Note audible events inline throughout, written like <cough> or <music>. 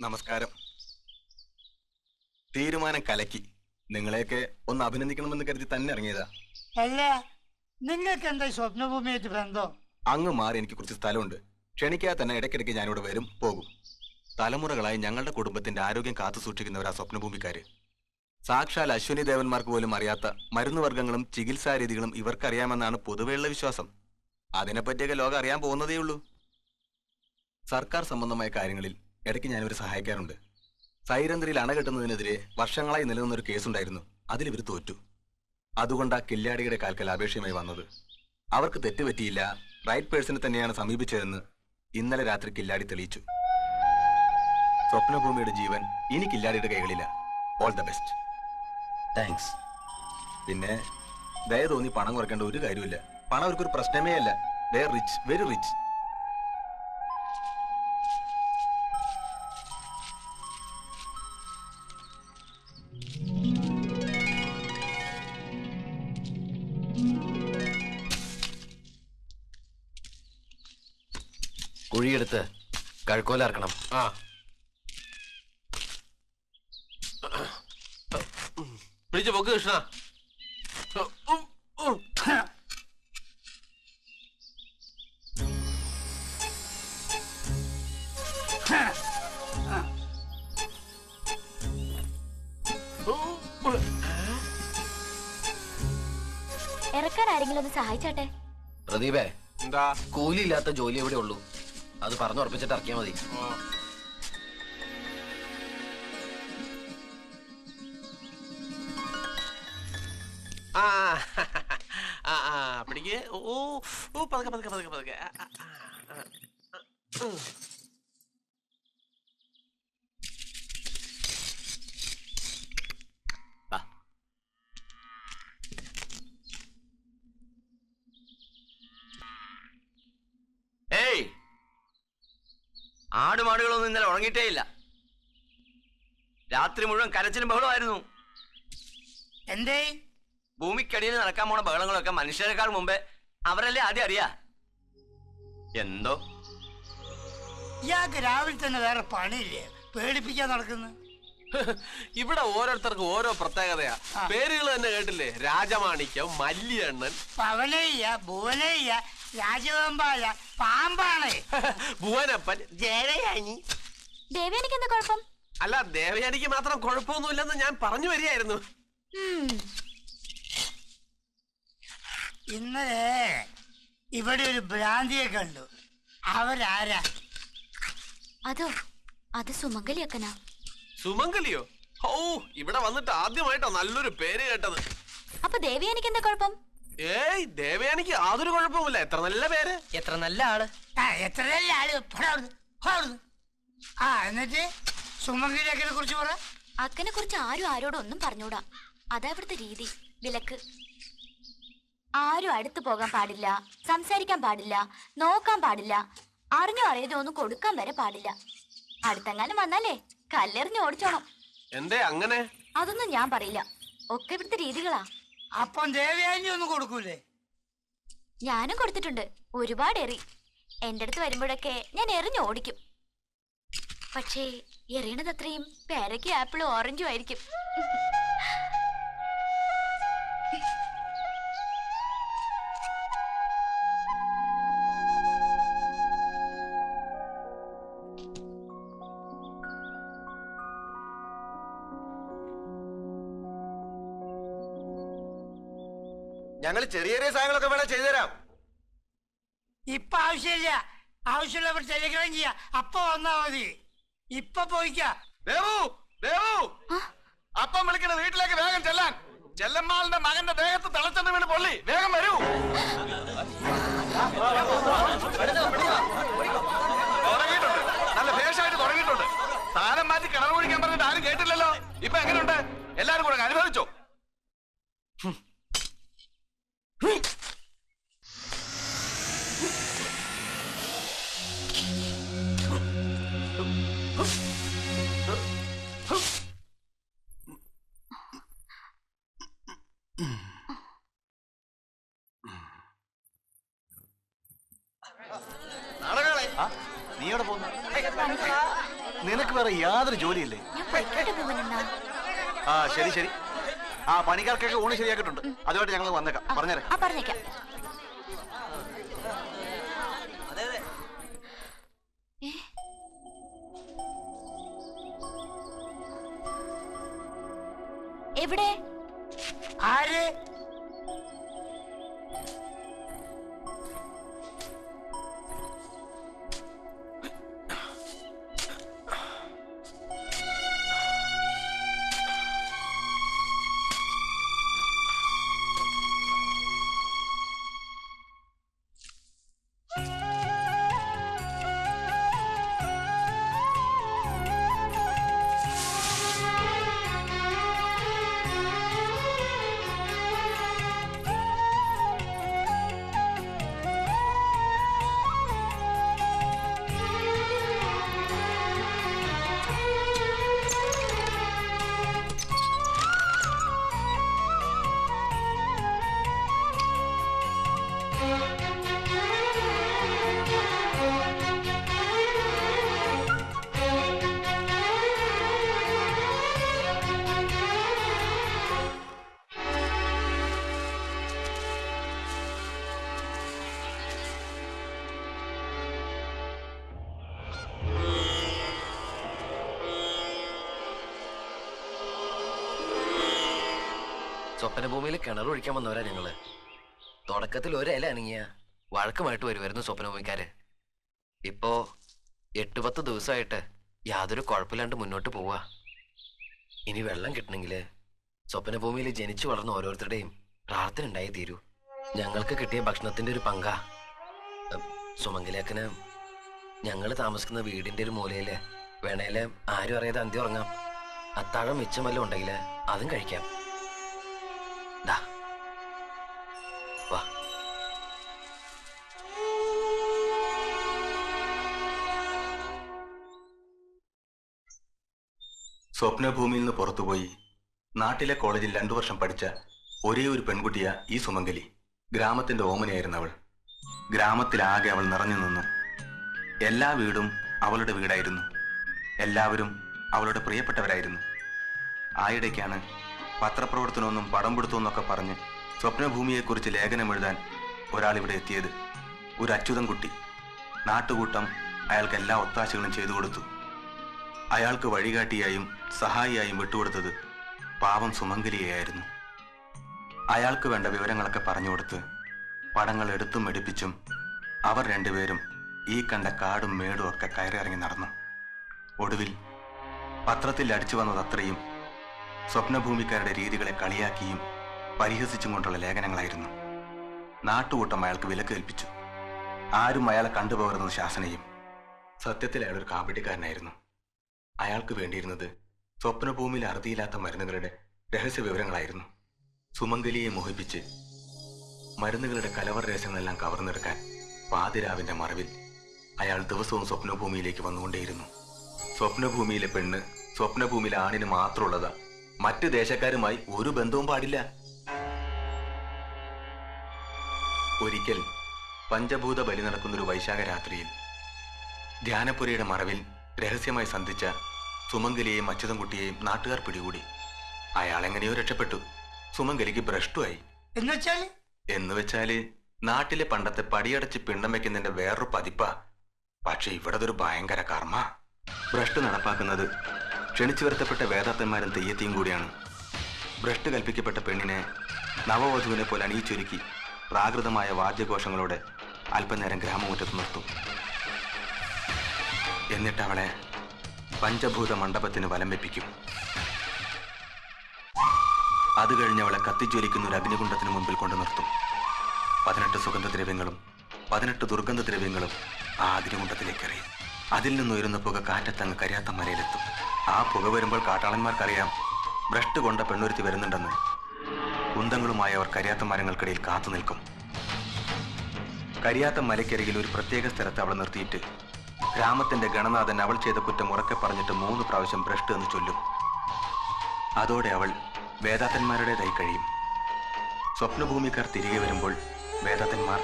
നമസ്കാരം. തീരുമാനം കലക്കി. നിങ്ങളെയൊക്കെ ഒന്ന് അഭിനന്ദിക്കണമെന്ന് കരുതി തന്നെ ഇറങ്ങിയതാ. അല്ല നിങ്ങൾക്ക് എന്താ സ്വപ്നഭൂമിയായിട്ട് ബന്ധം? അങ്ങ് മാറി എനിക്ക് കുറച്ച് സ്ഥലമുണ്ട്. ക്ഷണിക്കാതെ തന്നെ ഇടയ്ക്കിടയ്ക്ക് ഞാനിവിടെ വരും പോകും. തലമുറകളായി ഞങ്ങളുടെ കുടുംബത്തിന്റെ ആരോഗ്യം കാത്തു സൂക്ഷിക്കുന്നവരാ സ്വപ്നഭൂമിക്കാര്. സാക്ഷാൽ അശ്വിനി ദേവന്മാർക്ക് പോലും അറിയാത്ത മരുന്നുവർഗങ്ങളും ചികിത്സാ രീതികളും ഇവർക്കറിയാമെന്നാണ് പൊതുവെയുള്ള വിശ്വാസം. അതിനെപ്പറ്റിയൊക്കെ ലോകം അറിയാൻ പോകുന്നതേ ഉള്ളൂ സർക്കാർ സംബന്ധമായ കാര്യങ്ങളിൽ ഇടയ്ക്ക് ഞാനിവരെ സഹായിക്കാറുണ്ട്. സൈരന്ധ്രയിൽ അണ കെട്ടുന്നതിനെതിരെ വർഷങ്ങളായി നിലനിന്നൊരു കേസുണ്ടായിരുന്നു. അതിൽ ഇവർ തോറ്റു. ആ കില്ലാടിയുടെ കാൽക്കൽ അപേക്ഷയുമായി വന്നത്. അവർക്ക് തെറ്റുപറ്റിയില്ല. റൈറ്റ് പേഴ്സണെ തന്നെയാണ് സമീപിച്ചതെന്ന് ഇന്നലെ രാത്രി കില്ലാടി തെളിയിച്ചു. സ്വപ്നഭൂമിയുടെ ജീവൻ ഇനി കില്ലാടിയുടെ കൈകളില്ല ഓൾ ദ ബെസ്റ്റ് താങ്ക്സ് പിന്നെ ദയ തോന്നി പണം കുറയ്ക്കേണ്ട ഒരു കാര്യമില്ല പണം അവർക്കൊരു പ്രശ്നമേ അല്ല. ദേ റിച്ച് വെരി റിച്ച് കുഴിയെടുത്ത് കഴക്കോലാർക്കണം ആ. പിടിച്ചു പൊക്ക് കൃഷ്ണ. ഇറക്കാൻ ആരെങ്കിലും ഒന്ന് സഹായിച്ചാട്ടെ? പ്രദീപേ എന്താ? കൂലിയില്ലാത്ത ജോലി എവിടെ ഉള്ളൂ അത് പറഞ്ഞു ഉറപ്പിച്ചിട്ട് ഇറക്കിയാൽ മതി. ആ. ഓ ഓ പതുക്കെ പതുക്കെ പതുക്കെ പതുക്കെ ആ, ആ, ആ, ആ. ഉം. ആ. ഏയ് ആടുമാടുകളൊന്നും ഇന്നലെ ഉറങ്ങിയിട്ടേ ഇല്ല. രാത്രി മുഴുവൻ കരച്ചിലും ബഹളമായിരുന്നു എന്തേ? ഭൂമിക്കടിയിൽ നടക്കാൻ പോണ ബഹളങ്ങളൊക്കെ മനുഷ്യരെക്കാൾ മുമ്പേ അവരല്ലേ ആദ്യം അറിയാ? എന്തോ? ഇയാൾക്ക് രാവിലെ തന്നെ വേറെ പണിയില്ലേ? പേടിപ്പിക്കാൻ നടക്കുന്നു. ഇവിടെ ഓരോരുത്തർക്കും ഓരോ പ്രത്യേകതയാ. പേരുകൾ തന്നെ കേട്ടില്ലേ? രാജമാണിക്യം മല്ലിയണ്ണൻ. പവനയ്യ ഭുവനയ്യ രാജവെമ്പാല പാമ്പാണ്. <laughs> ഭുവനപ്പൻ. ജയയാനി ദേവയാനിക്ക് എന്താ കുഴപ്പം? അല്ല ദേവയാനിക്ക് മാത്രം കുഴപ്പമൊന്നുമില്ലെന്ന് ഞാൻ പറഞ്ഞു വരികയായിരുന്നു. ഇന്നലെ ഇവിടെ ഒരു ഭ്രാന്തിയെ കണ്ടു. അവരാരാ? അതോ അത് സുമംഗലിയക്കനാ സുമംഗലിയോ? ഓ ഇവിടെ വന്നിട്ട് ആദ്യമായിട്ടാ നല്ലൊരു പേര് കേട്ടത്. അപ്പൊ ദേവയാനിക്ക് എന്താ കുഴപ്പം? ഏയ് ദേവയാനിക്ക് യാതൊരു കുഴപ്പമില്ല എത്ര നല്ല പേര്? എത്ര നല്ല ആൾ? ആ ആൾ? പോടാ അവിടുന്ന്, പോടാ അവിടുന്ന്. ആ എന്നിട്ട് സുമംഗലിയക്കനെ കുറിച്ച് പറ. അക്കനെ കുറിച്ച് ആരും ആരോടും ഒന്നും പറഞ്ഞൂടാ. അതാ ഇവിടുത്തെ രീതി. വിലക്ക്. ആരും അടുത്ത് പോകാൻ പാടില്ല. സംസാരിക്കാൻ പാടില്ല. നോക്കാൻ പാടില്ല. അറിഞ്ഞോ അറിയതോ ഒന്നും കൊടുക്കാൻ വരെ പാടില്ല. അടുത്തെങ്ങാനും വന്നാലേ കല്ലെറിഞ്ഞ് ഓടിച്ചോണം. എന്തേ അങ്ങനെ? അതൊന്നും ഞാൻ പറയില്ല. ഒക്കെ ഇവിടുത്തെ രീതികളാ. അപ്പം ദേവയാനി ഒന്നും കൊടുക്കൂലേ? ഞാനും കൊടുത്തിട്ടുണ്ട്. ഒരുപാട് എറി. എന്റെ അടുത്ത് വരുമ്പോഴൊക്കെ ഞാൻ എറിഞ്ഞ് ഓടിക്കും. പക്ഷേ എറിയണത് അത്രയും പേരയ്ക്കും ആപ്പിളും ഓറഞ്ചും ആയിരിക്കും. ഞങ്ങൾ ചെറിയ ചെറിയ സാധനങ്ങളൊക്കെ വേണം ചെയ്തുതരാം. ഇപ്പൊ ആവശ്യമില്ല. ആവശ്യമുള്ളവർ ടെലിഗ്രാം ചെയ്യാ. അപ്പൊ വന്നാ മതി. ഇപ്പൊ പോയിക്കാ. ദേവു ദേവു. അപ്പം വിളിക്കണ വീട്ടിലേക്ക് വേഗം ചെല്ലാൻ. ചെല്ലമ്മാളിന്റെ മകന്റെ ദേഹത്ത് തളച്ചെന്ന് വീണ് പൊള്ളി. വേഗം വരൂ. തുടങ്ങിയിട്ടുണ്ട്. നല്ല ഭേഷായിട്ട് തുടങ്ങിയിട്ടുണ്ട്. സ്ഥാനം മാറ്റി കിണർ കുഴിക്കാൻ പറഞ്ഞിട്ട് ആരും കേട്ടില്ലല്ലോ. ഇപ്പൊ എങ്ങനെയുണ്ട്? എല്ലാരും കൂടെ അനുഭവിച്ചോ. നീ എവിടെ പോകുന്നു. നിനക്ക് വേറെ യാതൊരു ജോലിയില്ലേ? ആ ശരി ശരി. ആ പണിക്കാർക്കൊക്കെ ഊണ് ശരിയാക്കിയിട്ടുണ്ട്. അതുമായിട്ട് ഞങ്ങൾ വന്നേക്കാം. പറഞ്ഞേരെ. പറഞ്ഞേക്കാം? എവിടെ? ആര്? സ്വപ്ന ഭൂമിയിൽ കിണർ ഒഴിക്കാൻ വന്നവരാ ഞങ്ങൾ. തുടക്കത്തിൽ ഒരില അനങ്ങിയ വഴക്കമായിട്ട് വരുമായിരുന്നു സ്വപ്നഭൂമിക്കാര് ഇപ്പോ എട്ട് പത്ത് ദിവസമായിട്ട് യാതൊരു കുഴപ്പമില്ലാണ്ട് മുന്നോട്ട് പോവാ. ഇനി വെള്ളം കിട്ടണമെങ്കിൽ സ്വപ്നഭൂമിയിൽ ജനിച്ചു വളർന്ന ഓരോരുത്തരുടെയും പ്രാർത്ഥന ഉണ്ടായി തീരൂ. ഞങ്ങൾക്ക് കിട്ടിയ ഭക്ഷണത്തിന്റെ ഒരു പങ്കാ. സുമംഗലേക്കന് ഞങ്ങൾ താമസിക്കുന്ന വീടിന്റെ ഒരു മൂലയിൽ വേണേൽ ആരും അറിയാതെ അന്തി ഉറങ്ങാം. അത്താഴം മിച്ചം വല്ലതും ഉണ്ടെങ്കിൽ അതും കഴിക്കാം. സ്വപ്നഭൂമിയിൽ നിന്ന് പുറത്തുപോയി. നാട്ടിലെ കോളേജിൽ രണ്ടു വർഷം പഠിച്ച ഒരേ ഒരു പെൺകുട്ടിയ ഈ സുമംഗലി. ഗ്രാമത്തിന്റെ ഓമനയായിരുന്നു അവൾ. ഗ്രാമത്തിലാകെ അവൾ നിറഞ്ഞു നിന്നു. എല്ലാ വീടും അവളുടെ വീടായിരുന്നു. എല്ലാവരും അവളുടെ പ്രിയപ്പെട്ടവരായിരുന്നു. ആയിടയ്ക്കാണ് പത്രപ്രവർത്തനമൊന്നും പടം പിടുത്തമെന്നൊക്കെ പറഞ്ഞ് സ്വപ്നഭൂമിയെക്കുറിച്ച് ലേഖനം എഴുതാൻ ഒരാൾ ഇവിടെ എത്തിയത് ഒരു അച്യുതൻകുട്ടി. നാട്ടുകൂട്ടം അയാൾക്ക് എല്ലാ ഒത്താശകളും ചെയ്തു കൊടുത്തു. അയാൾക്ക് വഴികാട്ടിയായും സഹായിയായും വിട്ടുകൊടുത്തത് പാവം സുമംഗലിയായിരുന്നു അയാൾക്ക് വേണ്ട വിവരങ്ങളൊക്കെ പറഞ്ഞു കൊടുത്ത് പടങ്ങൾ എടുത്തും എടുപ്പിച്ചും അവർ രണ്ടുപേരും ഈ കണ്ട കാടും മേടും ഒക്കെ കയറിയിറങ്ങി നടന്നു. ഒടുവിൽ പത്രത്തിൽ അടിച്ചു വന്നത് അത്രയും സ്വപ്നഭൂമിക്കാരുടെ രീതികളെ കളിയാക്കിയും പരിഹസിച്ചും കൊണ്ടുള്ള ലേഖനങ്ങളായിരുന്നു. നാട്ടുകൂട്ടം അയാൾക്ക് വിലക്ക് കൽപ്പിച്ചു. ആരും അയാളെ കണ്ടുപോകരുതെന്ന് ശാസനയും സത്യത്തിൽ അയാളൊരു കാപട്യക്കാരനായിരുന്നു. അയാൾക്ക് വേണ്ടിയിരുന്നത് സ്വപ്നഭൂമിയിൽ അറുതിയില്ലാത്ത മരുന്നുകളുടെ രഹസ്യ വിവരങ്ങളായിരുന്നു സുമംഗലിയെ മോഹിപ്പിച്ച് മരുന്നുകളുടെ കലവർ രഹസ്യങ്ങളെല്ലാം കവർന്നെടുക്കാൻ പാതിരാവിന്റെ മറവിൽ അയാൾ ദിവസവും സ്വപ്നഭൂമിയിലേക്ക് വന്നുകൊണ്ടേയിരുന്നു. സ്വപ്നഭൂമിയിലെ പെണ്ണ് സ്വപ്നഭൂമിയിലെ ആണിന് മാത്രമുള്ളതാ. മറ്റ് ദേശക്കാരുമായി ഒരു ബന്ധവും പാടില്ല. ഒരിക്കൽ പഞ്ചഭൂത ബലി നടക്കുന്നൊരു വൈശാഖ രാത്രിയിൽ ധ്യാനപുരയുടെ മറവിൽ രഹസ്യമായി സന്ധിച്ച സുമംഗലിയെയും അച്യുതൻകുട്ടിയെയും നാട്ടുകാർ പിടികൂടി. അയാൾ എങ്ങനെയോ രക്ഷപ്പെട്ടു. സുമംഗലിക്ക് ഭ്രഷ്ടുമായി എന്നുവെച്ചാൽ എന്ന് വെച്ചാൽ നാട്ടിലെ പണ്ടത്തെ പടിയടച്ച് പിണ്ടം വെക്കുന്നതിന്റെ വേറൊരു പതിപ്പാ. പക്ഷെ ഇവിടെ ഒരു ഭയങ്കര കർമ്മ. ഭ്രഷ്ട് നടപ്പാക്കുന്നത് ക്ഷണിച്ചു വരുത്തപ്പെട്ട വേദാത്തന്മാരും തെയ്യത്തിയും കൂടിയാണ്. ഭ്രഷ്ട് കൽപ്പിക്കപ്പെട്ട പെണ്ണിനെ നവവധുവിനെ പോലെ അണിയിച്ചൊരുക്കി പ്രാകൃതമായ വാദ്യഘോഷങ്ങളോടെ അല്പനേരം ഗ്രാമമുറ്റത്ത് നിർത്തും. എന്നിട്ട് അവളെ പഞ്ചഭൂത മണ്ഡപത്തിന് വലം വെപ്പിക്കും. അത് കഴിഞ്ഞ് അവളെ കത്തിജ്വലിക്കുന്ന ഒരു അഗ്നികുണ്ഡത്തിന് മുമ്പിൽ കൊണ്ടു നിർത്തും. പതിനെട്ട് സുഗന്ധദ്രവ്യങ്ങളും പതിനെട്ട് ദുർഗന്ധദ്രവ്യങ്ങളും ആ അഗ്നികുണ്ഡത്തിലേക്ക് എറിയും. അതിൽ നിന്നുയരുന്ന പുക കാറ്റത്തങ്ങ് കരിയാത്ത മലയിലെത്തും ആ പുക വരുമ്പോൾ കാട്ടാളന്മാർക്കറിയാം ഭ്രഷ്ട് കൊണ്ട പെണ്ണുരുത്തി വരുന്നുണ്ടെന്ന്. കുന്തങ്ങളുമായി അവർ കരിയാത്ത മരങ്ങൾക്കിടയിൽ കാത്തു നിൽക്കും കരിയാത്ത മലയ്ക്കരികിൽ ഒരു പ്രത്യേക സ്ഥലത്ത് അവളെ നിർത്തിയിട്ട് ഗ്രാമത്തിന്റെ ഗണനാഥൻ അവൾ ചെയ്ത കുറ്റം ഉറക്കെ പറഞ്ഞിട്ട് മൂന്ന് പ്രാവശ്യം ഭ്രഷ്ട് എന്ന് ചൊല്ലും. അതോടെ അവൾ വേദാത്തന്മാരുടേതായി കഴിയും. സ്വപ്നഭൂമിക്കാർ തിരികെ വരുമ്പോൾ വേദാത്തന്മാർ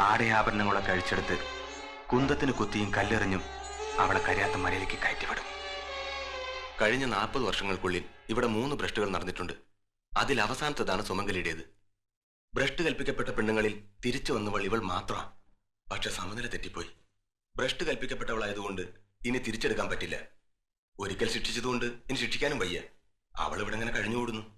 ആടയാഭരണങ്ങളൊക്കെ അഴിച്ചെടുത്ത് കുന്തത്തിന് കുത്തിയും കല്ലെറിഞ്ഞും അവളെ കരയാത്ത മലയിലേക്ക് കയറ്റിവിടും. കഴിഞ്ഞ നാൽപ്പത് വർഷങ്ങൾക്കുള്ളിൽ ഇവിടെ മൂന്ന് ഭ്രഷ്ടുകൾ നടന്നിട്ടുണ്ട്. അതിൽ അവസാനത്തതാണ് സുമംഗലിയുടേത്. ഭ്രഷ്ട് കൽപ്പിക്കപ്പെട്ട പെണ്ണുങ്ങളിൽ തിരിച്ചു വന്നവൾ ഇവൾ മാത്രമാണ് പക്ഷെ സമനില തെറ്റിപ്പോയി. ഭ്രഷ്ട് കൽപ്പിക്കപ്പെട്ടവളായതുകൊണ്ട് ഇനി തിരിച്ചെടുക്കാൻ പറ്റില്ല. ഒരിക്കൽ ശിക്ഷിച്ചതുകൊണ്ട് ഇനി ശിക്ഷിക്കാനും വയ്യ. അവൾ ഇവിടെ ഇങ്ങനെ കഴിഞ്ഞുകൂടുന്നു?